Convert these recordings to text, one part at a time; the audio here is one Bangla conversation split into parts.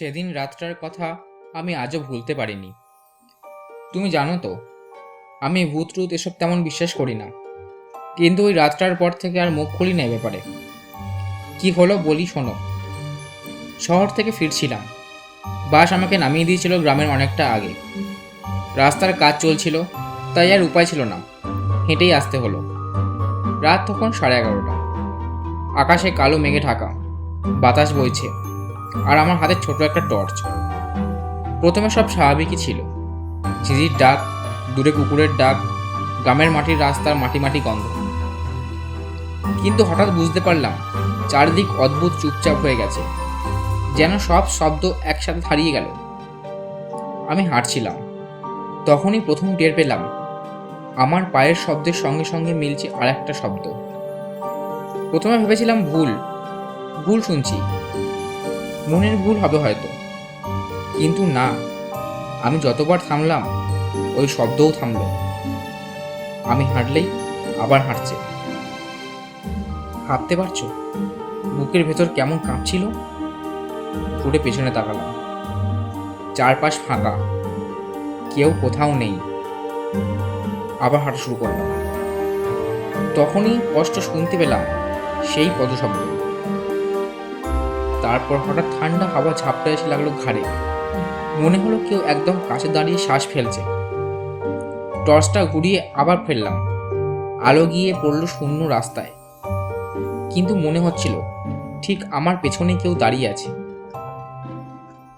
সেদিন রাতটার কথা আমি আজও ভুলতে পারিনি। তুমি জানো তো, আমি ভূত টুত এসব তেমন বিশ্বাস করি না। কিন্তু ওই রাতটার পর থেকে আর মুখ খুলি না ব্যাপারে। কি হলো বলি শোনো। শহর থেকে ফিরছিলাম। বাস আমাকে নামিয়ে দিয়েছিল গ্রামের অনেকটা আগে। রাস্তার কাজ চলছিল, তাই আর উপায় ছিল না। হেঁটেই আসতে হলো। রাত তখন সাড়ে এগারোটা। আকাশে কালো মেঘে ঢাকা। বাতাস বইছে। আর আমার হাতে ছোট একটা টর্চ প্রথমে সব স্বাভাবিকই ছিল। ঝিঝির ডাক, দূরে কুকুরের ডাক, গ্রামের মাটির রাস্তার মাটি মাটি গন্ধ। কিন্তু হঠাৎ বুঝতে পারলাম, চারদিক অদ্ভুত চুপচাপ হয়ে গেছে। যেন সব শব্দ একসাথে হারিয়ে গেল। আমি হাঁটছিলাম। তখনই প্রথম টের পেলাম, আমার পায়ের শব্দের সঙ্গে সঙ্গে মিলছে আর একটা শব্দ। প্রথমে ভেবেছিলাম ভুল ভুল শুনছি। মনের ভুল হবে হয়তো। কিন্তু না, আমি যতবার থামলাম, ওই শব্দও থামলো। আমি হাঁটলেই আবার হাঁটছে। ভাবতে পারছ, বুকের ভেতর কেমন কাঁপছিল? ঘুরে পেছনে তাকালাম। চারপাশ ফাঁকা, কেউ কোথাও নেই। আবার হাঁটা শুরু করলাম। তখনই কষ্ট শুনতে পেলাম সেই পদশব্দ। তারপর হঠাৎ ঠান্ডা হাওয়া ঝাপটা এসে লাগল ঘাড়ে। মনে হলো কেউ একদম কাছে দাঁড়িয়ে শ্বাস ফেলছে। টর্চটা ঘুরিয়ে আবার ফেললাম। আলো গিয়ে পড়ল শূন্য রাস্তায়। কিন্তু মনে হচ্ছিল, ঠিক আমার পেছনে কেউ দাঁড়িয়ে আছে।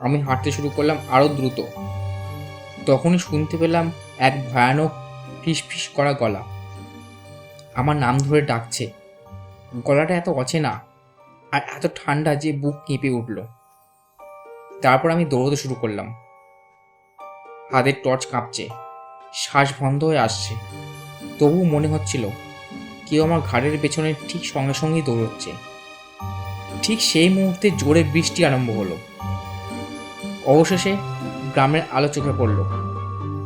আমি হাঁটতে শুরু করলাম আরও দ্রুত। তখনই শুনতে পেলাম এক ভয়ানক ফিস ফিস করা গলা। আমার নাম ধরে ডাকছে। গলাটা এত অচেনা। আর এত ঠান্ডা যে বুক কেঁপে উঠল। তারপর আমি দৌড়তে শুরু করলাম। হাতের টর্চ কাঁপছে, শ্বাস বন্ধ হয়ে আসছে। তবু মনে হচ্ছিল, কেউ আমার ঘাড়ের পেছনে ঠিক সঙ্গে সঙ্গেই দৌড়চ্ছে। ঠিক সেই মুহূর্তে জোরে বৃষ্টি আরম্ভ হলো। অবশেষে গ্রামের আলো চোখে পড়ল।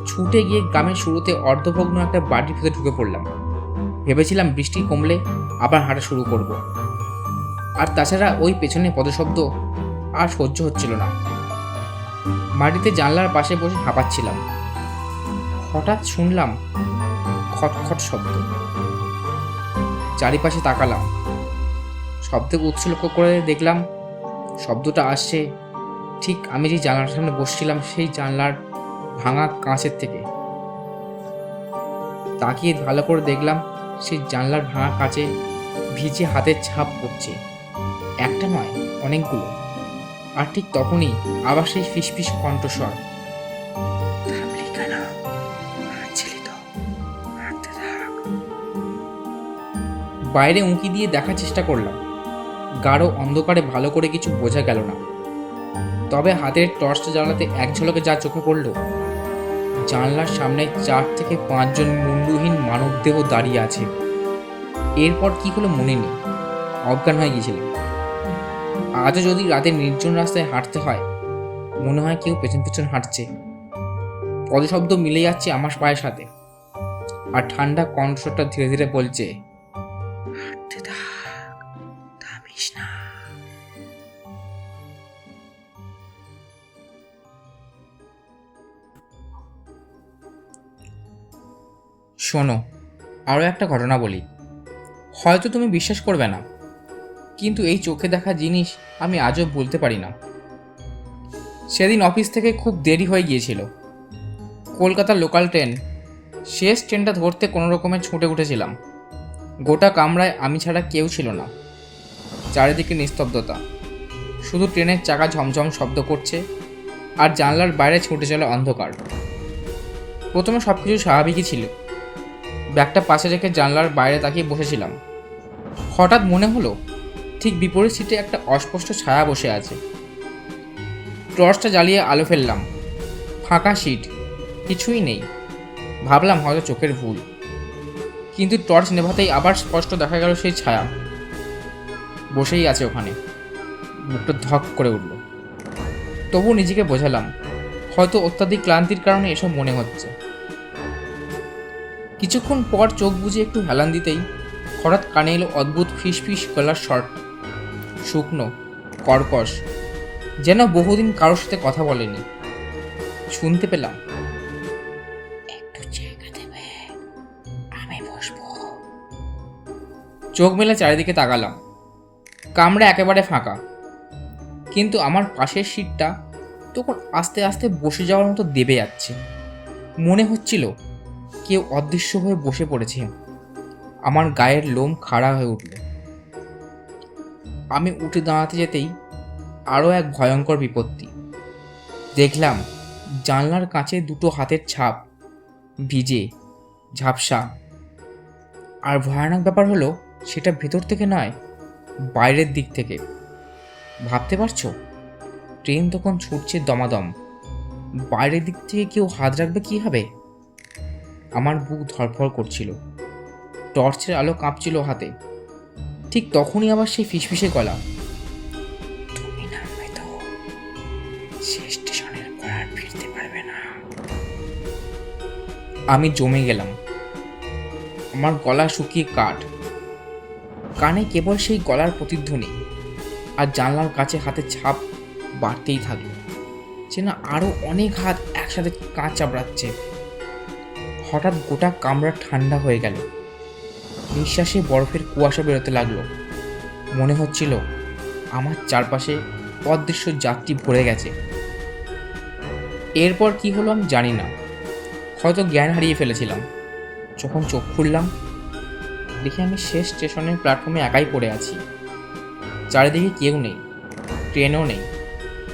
ছুটে গিয়ে গ্রামের শুরুতে অর্ধভগ্ন একটা বাড়ির ভেতরে ঢুকে পড়লাম। ভেবেছিলাম বৃষ্টি কমলে আবার হাঁটা শুরু করব। আর তাছাড়া ওই পেছনে পদশব্দ আর সহ্য হচ্ছিল না। মাটিতে জানলার পাশে বসে হাঁপাচ্ছিলাম। হঠাৎ শুনলাম খটখট শব্দ। চারিপাশে তাকালাম। শব্দের উৎস লক্ষ্য করে দেখলাম শব্দটা আসছে। ঠিক আমি যে জানলার সামনে বসছিলাম সেই জানলার ভাঙা কাঁচের থেকে। তাকিয়ে ভালো করে দেখলাম সেই জানলার ভাঙা কাঁচে ভিজে হাতের ছাপ পড়ছে। একটা নয়, অনেকগুলো। আর ঠিক তখনই আবার সেই ফিসফিস কণ্ঠস্বর। বাইরে উঁকি দিয়ে দেখার চেষ্টা করলাম। গাঢ় অন্ধকারে ভালো করে কিছু বোঝা গেল না। তবে হাতের টর্চটা জ্বালাতে এক ঝলকে যা চোখে পড়ল, জানলার সামনে চার থেকে পাঁচজন মুন্ডুহীন মানবদেহ দাঁড়িয়ে আছে। এরপর কি হলো মনে নেই। অজ্ঞান হয়ে গিয়েছিলাম। আজও যদি রাতে নির্জন রাস্তায় হাঁটতে হয়, মনে হয় কেউ পেছন পেছন হাঁটছে। পদশব্দ মিলে যাচ্ছে আমার পায়ের সাথে। আর ঠান্ডা কণ্ঠস্বরটা ধীরে ধীরে বলছে না। শোনো, আরও একটা ঘটনা বলি। হয়তো তুমি বিশ্বাস করবে না কিন্তু এই চোখে দেখা জিনিস আমি আজও বলতে পারি না। সেদিন অফিস থেকে খুব দেরি হয়ে গিয়েছিল। কলকাতার লোকাল ট্রেন, শেষ ট্রেনটা ধরতে কোনো রকমে ছুটে উঠেছিলাম। গোটা কামরায় আমি ছাড়া কেউ ছিল না। চারিদিকে নিস্তব্ধতা। শুধু ট্রেনের চাকা ঝমঝম শব্দ করছে আর জানলার বাইরে ছুটে চলে অন্ধকার। প্রথমে সব কিছু স্বাভাবিকই ছিল। ব্যাগটা পাশে রেখে জানলার বাইরে তাকিয়ে বসেছিলাম। হঠাৎ মনে হলো ঠিক বিপরীত সিটে একটা অস্পষ্ট ছায়া বসে আছে। টর্চটা জ্বালিয়ে আলো ফেললাম। ফাঁকা সিট, কিছুই নেই। ভাবলাম হয়তো চোখের ভুল। কিন্তু টর্চ নেভাতেই আবার স্পষ্ট দেখা গেল সেই ছায়া। বসেই আছে ওখানে। মুখটা ধক করে উঠল। তবু নিজেকে বোঝালাম, হয়তো অত্যাধিক ক্লান্তির কারণে এসব মনে হচ্ছে। কিছুক্ষণ পর চোখ বুজে একটু হেলান দিতেই হঠাৎ কানে এলো অদ্ভুত ফিস ফিস গলার শর্ট শুকনো কর্কশ যেন বহুদিন কারোর সাথে কথা বলেনি। শুনতে পেলাম। চোখ মেলে চারিদিকে তাকালাম। কামরা একেবারে ফাঁকা। কিন্তু আমার পাশের সিটটা তখন আস্তে আস্তে বসে যাওয়ার মতো দেবে যাচ্ছে। মনে হচ্ছিল কেউ অদৃশ্য হয়ে বসে পড়েছে। আমার গায়ের লোম খাড়া হয়ে উঠল। আমি উঠে দাঁড়াতে যেতেই আরও এক ভয়ঙ্কর বিপত্তি। দেখলাম জানলার কাছে দুটো হাতের ছাপ ভিজে, ঝাপসা। আর ভয়ানক ব্যাপার হলো, সেটা ভেতর থেকে নয়, বাইরের দিক থেকে। ভাবতে পারছ? ট্রেন তখন ছুটছে দমাদম। বাইরের দিক থেকে কেউ হাত রাখবে কি হবে আমার বুক ধরফর করছিল। টর্চের আলো কাঁপছিল হাতে। ঠিক তখনই আবার সেই ফিসফিসে গলা। তুমি নামবে তো শেষ স্টেশনের পর আর ফিরতে পারবে না। আমি জমে গেলাম। আমার গলা শুকিয়ে কাঠ। কানে কেবল সেই গলার প্রতিধ্বনি আর জানলার কাছে হাতে ছাপ বাড়তেই থাকল যেন আরও অনেক হাত একসাথে কাঁচ চাপড়াচ্ছে। হঠাৎ গোটা কামরা ঠান্ডা হয়ে গেল। নিঃশ্বাসে বরফের কুয়াশা বেরোতে লাগল। মনে হচ্ছিল, আমার চারপাশে অদৃশ্য যাত্রী ভরে গেছে। এরপর কি হলো আমি জানি না। হয়তো জ্ঞান হারিয়ে ফেলেছিলাম। যখন চোখ খুললাম, দেখি আমি শেষ স্টেশনের প্ল্যাটফর্মে একাই পড়ে আছি। চারিদিকে কেউ নেই, ট্রেনও নেই।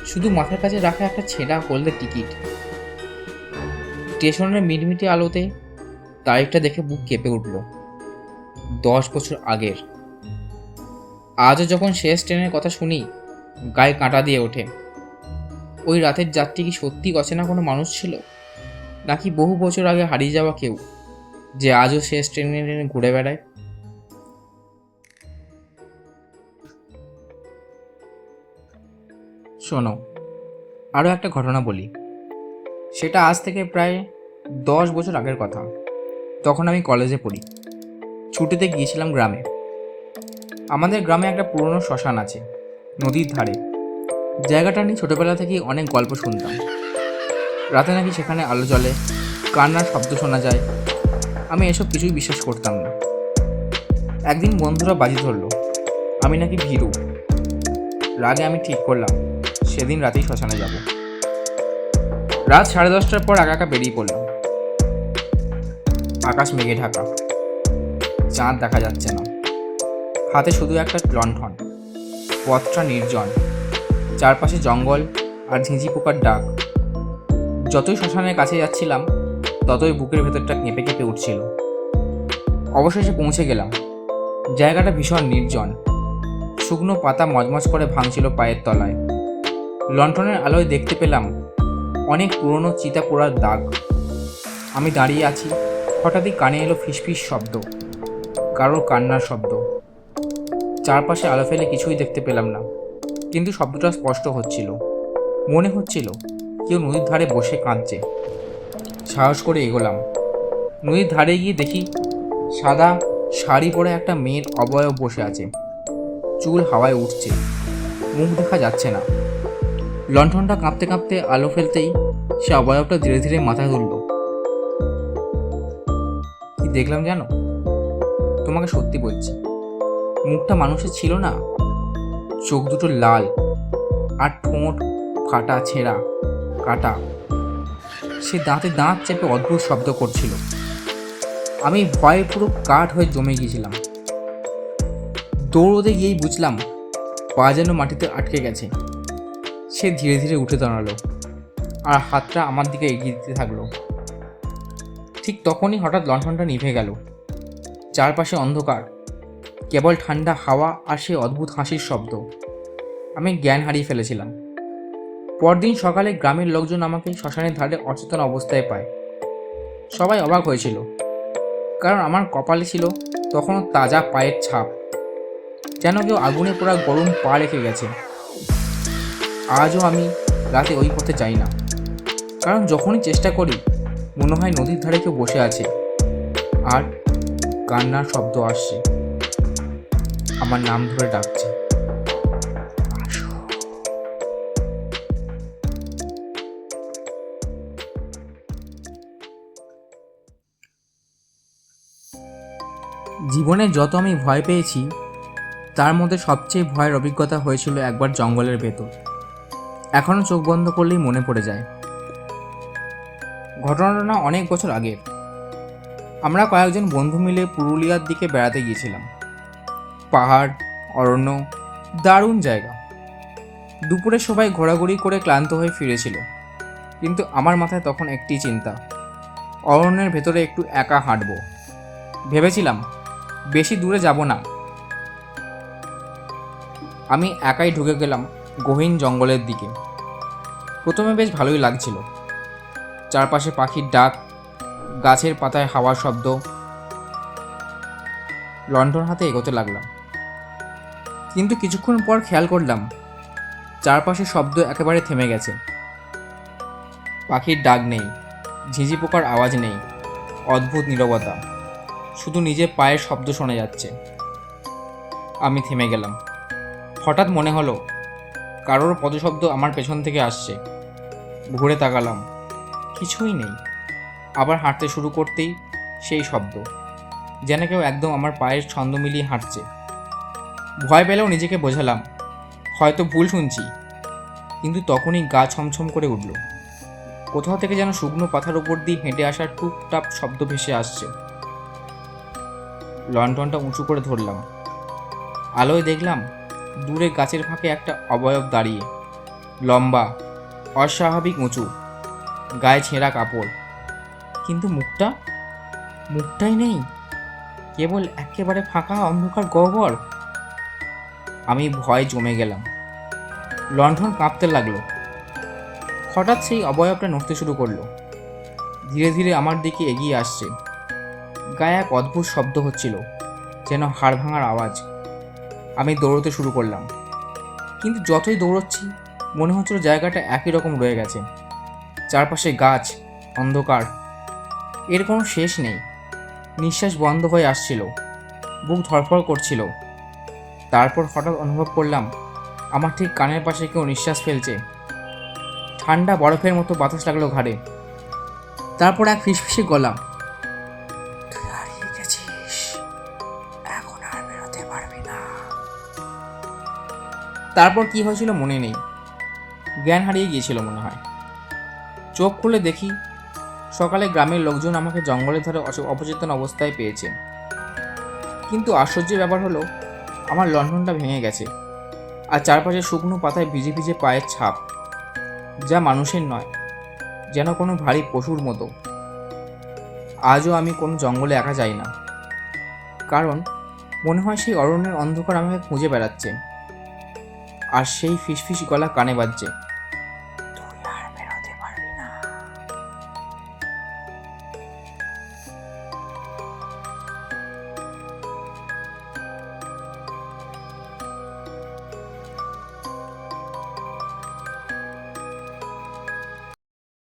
শুধু মাথার কাছে রাখা একটা ছেঁড়া হলদে টিকিট। স্টেশনের মিটমিটে আলোতে তারিখটা দেখে বুক কেঁপে উঠল। দশ বছর আগের। আজও যখন শেষ ট্রেনের কথা শুনি, গায়ে কাঁটা দিয়ে ওঠে। ওই রাতের যাত্রী কি সত্যি অচেনা কোনো মানুষ ছিল? নাকি বহু বছর আগে হারিয়ে যাওয়া কেউ, যে আজও শেষ ট্রেনে ট্রেনে ঘুরে বেড়ায়? শোনো, আরও একটা ঘটনা বলি। সেটা আজ থেকে প্রায় দশ বছর আগের কথা তখন আমি কলেজে পড়ি। ছুটিতে গিয়েছিলাম গ্রামে। আমাদের গ্রামে একটা পুরনো শ্মশান আছে, নদীর ধারে। জায়গাটা নিয়ে ছোটোবেলা থেকেই অনেক গল্প শুনতাম। রাতে নাকি সেখানে আলো জ্বলে, কান্নার শব্দ শোনা যায়। আমি এসব কিছুই বিশ্বাস করতাম না। একদিন বন্ধুরা বাজি ধরলো, আমি নাকি ভীরু। রাগে আমি ঠিক করলাম, সেদিন রাতেই শ্মশানে যাব। রাত সাড়ে দশটার পর একা একা বেরিয়ে পড়লাম। আকাশ মেঘে ঢাকা। চাঁদ দেখা যাচ্ছে না। হাতে শুধু একটা লণ্ঠন। পথটা নির্জন। চারপাশে জঙ্গল আর ঝিঁঝি পোকার ডাক। যতই শ্মশানের কাছে যাচ্ছিলাম, ততই বুকের ভেতরটা কেঁপে কেঁপে উঠছিল। অবশেষে পৌঁছে গেলাম। জায়গাটা ভীষণ নির্জন। শুকনো পাতা মজমজ করে ভাঙছিল পায়ের তলায়। লণ্ঠনের আলোয় দেখতে পেলাম অনেক পুরনো চিতা পোড়ার দাগ। আমি দাঁড়িয়ে আছি, হঠাৎই কানে এলো ফিসফিস শব্দ। কারোর কান্নার শব্দ। চারপাশে আলো ফেলে কিছুই দেখতে পেলাম না। কিন্তু শব্দটা স্পষ্ট হচ্ছিল। মনে হচ্ছিল কেউ নদীর ধারে বসে কাঁদছে। সাহস করে এগোলাম। নদীর ধারে গিয়ে দেখি সাদা শাড়ি পরে একটা মেয়ের অবয়ব বসে আছে। চুল হাওয়ায় উঠছে। মুখ দেখা যাচ্ছে না। লণ্ঠনটা কাঁপতে কাঁপতে আলো ফেলতেই সে অবয়বটা ধীরে ধীরে মাথায় তুলল। কি দেখলাম জানো তোমাকে সত্যি বলছি, মুখটা মানুষের ছিল না, চোখ দুটো লাল আর ঠোঁট ফাটা ছেঁড়া, কাটা। সে দাঁতে দাঁত চেপে অদ্ভুত শব্দ করছিল। আমি ভয়ে পুরো কাঠ হয়ে জমে গিয়েছিলাম। দৌড়তে গিয়েই বুঝলাম, পা যেন মাটিতে আটকে গেছে। সে ধীরে ধীরে উঠে দাঁড়াল আর হাতটা আমার দিকে এগিয়ে দিতে থাকল। ঠিক তখনই হঠাৎ লণ্ঠনটা নিভে গেল। চারপাশে অন্ধকার। কেবল ঠান্ডা হাওয়া আর সেই অদ্ভুত হাসির শব্দ। আমি জ্ঞান হারিয়ে ফেলেছিলাম। পরদিন সকালে গ্রামের লোকজন আমাকে শ্মশানের ধারে অচেতন অবস্থায় পায়। সবাই অবাক হয়েছিল। কারণ আমার কপালে ছিল তখনও তাজা পায়ের ছাপ। যেন কেউ আগুনে পোড়া গরম পা রেখে গেছে। আজও আমি রাতে ওই পথে যাই না। কারণ যখনই চেষ্টা করি, মনে হয় নদীর ধারে কেউ বসে আছে। আর কান্নার শব্দ আসছে। আমার নাম ধরে ডাকছে। জীবনে যত আমি ভয় পেয়েছি, তার মধ্যে সবচেয়ে ভয়ের অভিজ্ঞতা হয়েছিল একবার জঙ্গলের ভেতর। এখনও চোখ বন্ধ করলেই মনে পড়ে যায়। ঘটনাটা অনেক বছর আগের। আমরা কয়েকজন বন্ধু মিলে পুরুলিয়ার দিকে বেড়াতে গিয়েছিলাম। পাহাড়, অরণ্য, দারুণ জায়গা। দুপুরে সবাই ঘোরাঘুরি করে ক্লান্ত হয়ে ফিরেছিল। কিন্তু আমার মাথায় তখন একটি চিন্তা, অরণ্যের ভেতরে একটু একা হাঁটবো। ভেবেছিলাম, বেশি দূরে যাব না। আমি একাই ঢুকে গেলাম গহীন জঙ্গলের দিকে। প্রথমে বেশ ভালোই লাগছিল। চারপাশে পাখির ডাক গাছের পাতায় হাওয়ার শব্দ। লণ্ঠন হাতে এগোতে লাগলাম। কিন্তু কিছুক্ষণ পর খেয়াল করলাম, চারপাশে শব্দ একেবারে থেমে গেছে। পাখির ডাক নেই, ঝিঝি পোকার আওয়াজ নেই, অদ্ভুত নীরবতা। শুধু নিজের পায়ের শব্দ শোনা যাচ্ছে। আমি থেমে গেলাম। হঠাৎ মনে হলো, কারোর পদশব্দ আমার পেছন থেকে আসছে। ঘুরে তাকালাম। কিছুই নেই। আবার হাঁটতে শুরু করতেই সেই শব্দ। যেন কেউ একদম আমার পায়ের ছন্দ মিলিয়ে হাঁটছে। ভয় পেলেও নিজেকে বোঝালাম, হয়তো ভুল শুনছি, কিন্তু তখনই গা ছমছম করে উঠল। কোথাও থেকে যেন শুকনো পাথার উপর দিয়ে হেঁটে আসার টুপটাপ শব্দ ভেসে আসছে। লন্ঠনটা উঁচু করে ধরলাম। আলোয় দেখলাম, দূরে গাছের ফাঁকে একটা অবয়ব দাঁড়িয়ে। লম্বা, অস্বাভাবিক উঁচু, গায়ে ছেঁড়া কাপড়। কিন্তু মুখটা, মুখটাই নেই। কেবল একেবারে ফাঁকা অন্ধকার গহ্বর। আমি ভয় জমে গেলাম। লণ্ঠন কাঁপতে লাগল। হঠাৎ সেই অবয়বটা নড়তে শুরু করল। ধীরে ধীরে আমার দিকে এগিয়ে আসছে। গায়ে এক অদ্ভুত শব্দ হচ্ছিল, যেন হাড় ভাঙার আওয়াজ। আমি দৌড়তে শুরু করলাম। কিন্তু যতই দৌড়চ্ছি, মনে হচ্ছিল জায়গাটা একই রকম রয়ে গেছে। চারপাশে গাছ, অন্ধকার। এর কোনো শেষ নেই। নিঃশ্বাস বন্ধ হয়ে আসছিল। বুক ধরফর করছিল। তারপর হঠাৎ অনুভব করলাম, আমার ঠিক কানের পাশে কেউ নিঃশ্বাস ফেলছে। ঠান্ডা বরফের মতো বাতাস লাগল ঘাড়ে। তারপর এক ফিসফিসে গলা হারিয়ে গেছিস। এখন আর বেরোতে না। তারপর কি হয়েছিল মনে নেই। জ্ঞান হারিয়ে গিয়েছিল মনে হয়। চোখ খুলে দেখি সকালে গ্রামের লোকজন আমাকে জঙ্গলের ধারে অবচেতন অবস্থায় পেয়েছে। কিন্তু আশ্চর্যের ব্যাপার হলো, আমার লণ্ঠনটা ভেঙে গেছে আর চারপাশে শুকনো পাতায় ভিজে ভিজে পায়ের ছাপ, যা মানুষের নয়, যেন কোনো ভারী পশুর মতো। আজও আমি কোনো জঙ্গলে একা যাই না। কারণ মনে হয় সেই অরণ্যের অন্ধকার আমাকে খুঁজে বেড়াচ্ছে। আর সেই ফিসফিস গলা কানে বাজছে।